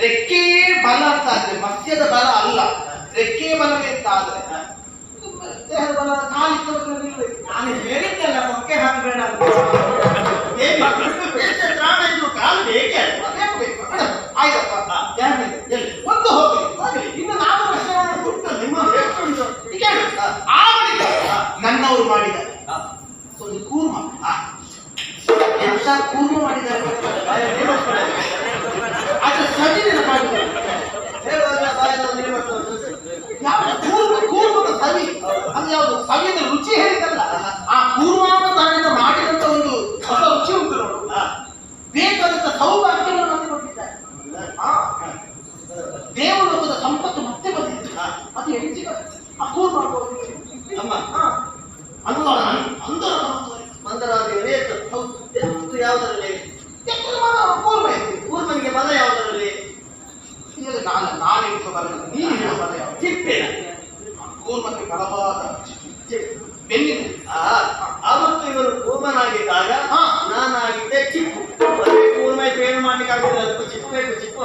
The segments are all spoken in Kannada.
ರೆಕ್ಕೆ ಬಲ ಅಂತ ಆದ್ರೆ ಮತ್ಸ್ಯದ ಬಲ ಅಲ್ಲ. ರೆಕ್ಕೆ ಬಲವೇ ಅಂತ ಆದ್ರೆ? ದೇಹದ ಬಲ ಕಾಲಿ. ನಾನು ಹೇಳಿದ್ದಲ್ಲ ಮೊಕ್ಕೆ ಹಾಕಬೇಡ ಅಂತ. ಆಯ್ತಪ್ಪ. ಇದೆ. ಎಲ್ಲಿ? ಒಂದು ಹೋಗಿ ಇನ್ನು ನಾನು ವರ್ಷ ನಿಮ್ಮ ನನ್ನವರು ಮಾಡಿದ್ದಾರೆ. ಕೂರ್ಮ. ಕೂರ್ಮ? ನಾನು ನಾನು ಇಟ್ಟು ಬರಲ್ಲ ನೀನು ಹೇಳೋ ಪದ ಯಾವುದು? ಚಿಪ್ಪೇನ ಕೂರ್ಮಕ್ಕೆ ಬಲವಾದ ಬೆನ್ನಿನ ಆ, ಅವತ್ತು ಇವರು ಕೂರ್ಮನಾಗಿದ್ದಾಗ. ನಾನಾಗಿದ್ದೆ ಚಿಪ್ಪು. ಕೂರ್ಮ ಏನು ಮಾಡ್ಲಿಕ್ಕೆ ಆಗುದಿಲ್ಲ ಚಿಪ್ಪು ಚಿಪ್ಪು.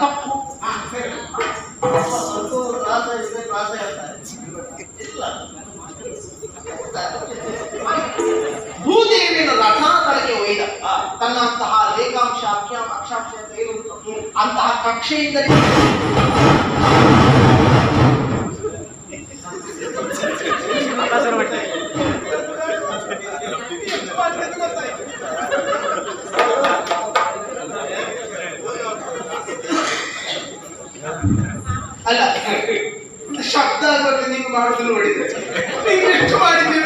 ತಪ್ಪು. ಭೂದೇವಿಯನ್ನು ರಥಾತಳಕ್ಕೆ ಒಯ್ದ ಹಾ. ತನ್ನಂತಹ ರೇಖಾಂಶ ಅಕ್ಷಾಂಶ ಅಕ್ಷಾಂಶ? ಅಂತಹ ಕಕ್ಷೆಯಿಂದಲೇ ಅಲ್ಲ ಶಬ್ದ ಬಗ್ಗೆ ನೀವು ಮಾಡುದು ನೋಡಿದ್ರೆ ನೀವು ಎಷ್ಟು ಮಾಡಿದ್ದೀರಿ